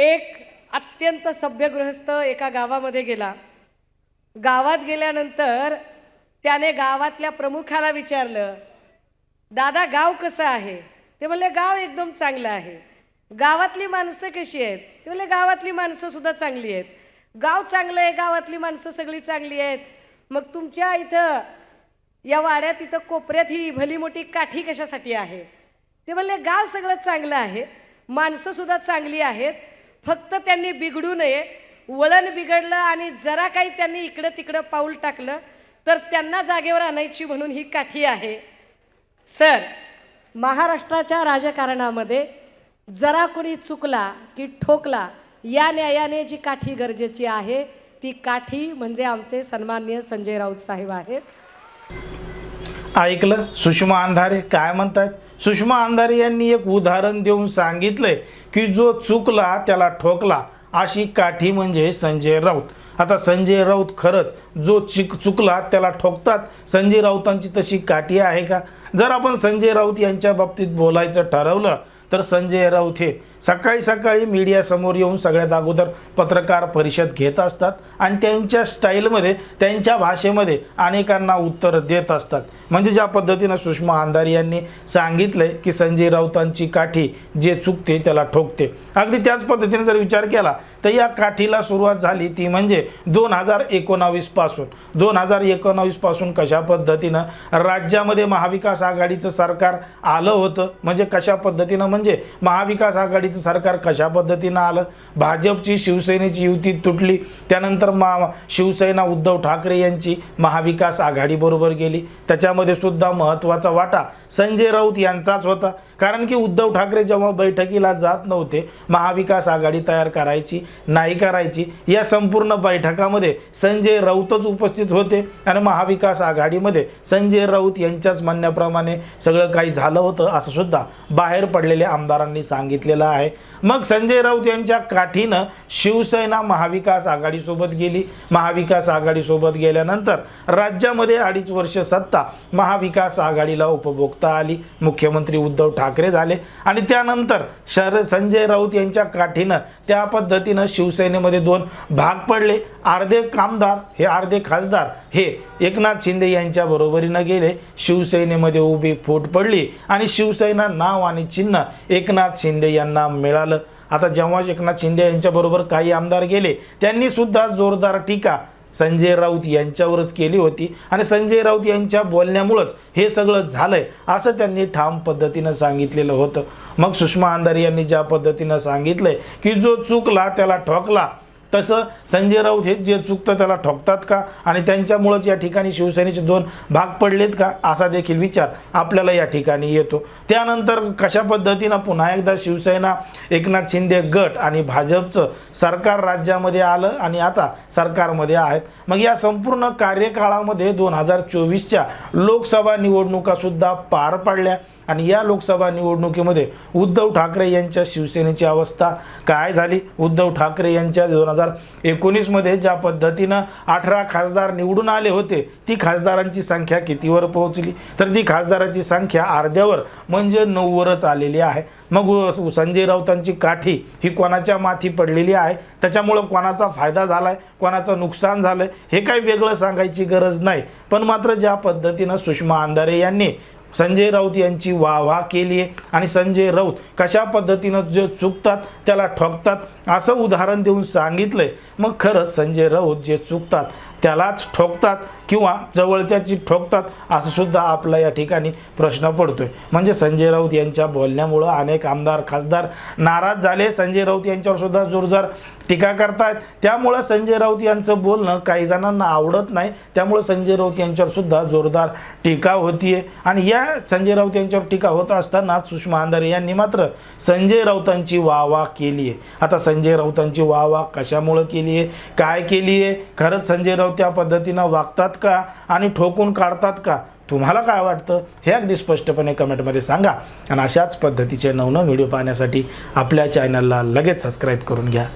एक अत्यंत सभ्य गृहस्थ एका गावामध्ये गेला. गावात गेल्यानंतर त्याने गावातल्या प्रमुखाला विचारलं दादा गाव कसं आहे? ते म्हणले गाव एकदम चांगलं आहे. गावातली माणसं कशी आहेत? ते म्हणले गावातली माणसं सुद्धा चांगली आहेत. गाव चांगलं आहे गावातली माणसं सगळी चांगली आहेत. मग तुमच्या इथं या वाड्यात इथं कोपऱ्यात ही भली मोठी काठी कशासाठी आहे? ते म्हणले गाव सगळं चांगलं आहे. माणसंसुद्धा चांगली आहेत. फक्त त्यांनी बिघडू नये. वळण बिघडलं आणि जरा काही त्यांनी इकडं तिकडं पाऊल टाकलं तर त्यांना जागेवर आणायची म्हणून ही काठी आहे. सर महाराष्ट्राच्या राजकारणामध्ये जरा कोणी चुकला की ठोकला या न्यायाने जी काठी गरजेची आहे ती काठी म्हणजे आमचे सन्माननीय संजय राऊत साहेब आहेत. ऐकलं? सुषमा अंधारे काय म्हणतात सुषमा अंधारे यांनी एक उदाहरण देऊन सांगितलंय. की जो चुकला त्याला ठोकला अशी काठी म्हणजे संजय राऊत. आता संजय राऊत खरंच जो चिक चुकला त्याला ठोकतात. संजय राऊतांची तशी काठी आहे का? जर आपण संजय राऊत यांच्या बाबतीत बोलायचं ठरवलं तर संजय राऊत हे सकाळी सकाळी मीडियासमोर येऊन सगळ्यात अगोदर पत्रकार परिषद घेत असतात आणि त्यांच्या स्टाईलमध्ये त्यांच्या भाषेमध्ये अनेकांना उत्तर देत असतात. म्हणजे ज्या पद्धतीनं सुषमा अंधारी यांनी सांगितलंय की संजय राऊतांची काठी जे चुकते त्याला ठोकते. अगदी त्याच पद्धतीने जर विचार केला तर या काठीला सुरुवात झाली ती म्हणजे दोन हजार एकोणावीसपासून दोन हजार एकोणावीसपासून कशा पद्धतीनं राज्यामध्ये महाविकास आघाडीचं सरकार आलं होतं म्हणजे कशा पद्धतीनं म्हणजे म्हणजे महाविकास आघाडीचं सरकार कशा पद्धतीनं आलं? भाजपची शिवसेनेची युती तुटली त्यानंतर मा शिवसेना उद्धव ठाकरे यांची महाविकास आघाडीबरोबर गेली. त्याच्यामध्ये सुद्धा महत्त्वाचा वाटा संजय राऊत यांचाच होता. कारण की उद्धव ठाकरे जेव्हा बैठकीला जात नव्हते महाविकास आघाडी तयार करायची नाही करायची या संपूर्ण बैठकामध्ये संजय राऊतच उपस्थित होते आणि महाविकास आघाडीमध्ये संजय राऊत यांच्याच म्हणण्याप्रमाणे सगळं काही झालं होतं असं सुद्धा बाहेर पडलेल्या आमदारांनी सांगितलेलं आहे. मग संजय राऊत यांच्या काठीनं शिवसेना महाविकास आघाडीसोबत गेली. महाविकास आघाडीसोबत गेल्यानंतर राज्यामध्ये अडीच वर्ष सत्ता महाविकास आघाडीला उपभोगता आली. मुख्यमंत्री उद्धव ठाकरे झाले. आणि त्यानंतर शर संजय राऊत यांच्या काठीनं त्या पद्धतीनं शिवसेनेमध्ये दोन भाग पडले. अर्धे कामदार हे अर्धे खासदार हे एकनाथ शिंदे यांच्या बरोबरीनं गेले. शिवसेनेमध्ये उभी फूट पडली. आणि शिवसेना नाव आणि चिन्ह एकनाथ शिंदे यांना मिळालं. आता जेव्हा एकनाथ शिंदे यांच्याबरोबर काही आमदार गेले त्यांनी सुद्धा जोरदार टीका संजय राऊत यांच्यावरच केली होती. आणि संजय राऊत यांच्या बोलण्यामुळंच हे सगळं झालं आहे असं त्यांनी ठाम पद्धतीनं सांगितलेलं होतं. मग सुषमा अंधारी यांनी ज्या पद्धतीनं सांगितलं की जो चुकला त्याला ठोकला तसं संजय राऊत हे जे चुकतं त्याला ठोकतात का? आणि त्यांच्यामुळंच या ठिकाणी शिवसेनेचे दोन भाग पडलेत का? असा देखील विचार आपल्याला या ठिकाणी येतो. त्यानंतर कशा पद्धतीनं पुन्हा एकदा शिवसेना एकनाथ शिंदे गट आणि भाजपचं सरकार राज्यामध्ये आलं आणि आता सरकारमध्ये आहेत? मग या संपूर्ण कार्यकाळामध्ये दोन हजार चोवीसच्या लोकसभा निवडणुकासुद्धा पार पडल्या. आणि या लोकसभा निवडणुकीमध्ये उद्धव ठाकरे यांच्या शिवसेनेची अवस्था काय झाली? उद्धव ठाकरे यांच्या दोन हजार एकोणीसमध्ये ज्या पद्धतीनं अठरा खासदार निवडून आले होते ती खासदारांची संख्या कितीवर पोहोचली? तर ती खासदाराची संख्या अर्ध्यावर म्हणजे नऊवरच आलेली आहे. मग संजय राऊतांची काठी ही कोणाच्या माथी पडलेली आहे? त्याच्यामुळं कोणाचा फायदा झाला आहे कोणाचं नुकसान झालं आहे हे काही वेगळं सांगायची गरज नाही. पण मात्र ज्या पद्धतीनं सुषमा अंधारे यांनी संजय राऊत यांची वा वा केली आहे. आणि संजय राऊत कशा पद्धतीनं जे चुकतात त्याला ठोकतात असं उदाहरण देऊन सांगितलं आहे मग खरंच संजय राऊत जे चुकतात त्यालाच ठोकतात किंवा जवळच्याची ठोकतात असं सुद्धा आपला या ठिकाणी प्रश्न पडतोय. म्हणजे संजय राऊत यांच्या बोलण्यामुळं अनेक आमदार खासदार नाराज झाले. संजय राऊत यांच्यावर सुद्धा जोरदार टीका करतायत. त्यामुळं संजय राऊत यांचं बोलणं काही जणांना आवडत नाही. त्यामुळं संजय राऊत यांच्यावर सुद्धा जोरदार टीका होतीये. आणि या संजय राऊत यांच्यावर टीका होत असताना सुषमा अंधारे यांनी मात्र संजय राऊतांची वाहवा केली आहे आता संजय राऊतांची वाहवा कशामुळं केली आहे काय केली आहे खरंच संजय राऊत त्या पद्धतीनं वागतात का आणि ठोकून काढतात का? तुम्हाला काय वाटतं? हे अगदी स्पष्टपणे कमेंटमध्ये सांगा. आणि अशाच पद्धतीचे नवनव व्हिडिओ पाहण्यासाठी आपल्या चॅनलला लगेच सबस्क्राईब करून घ्या.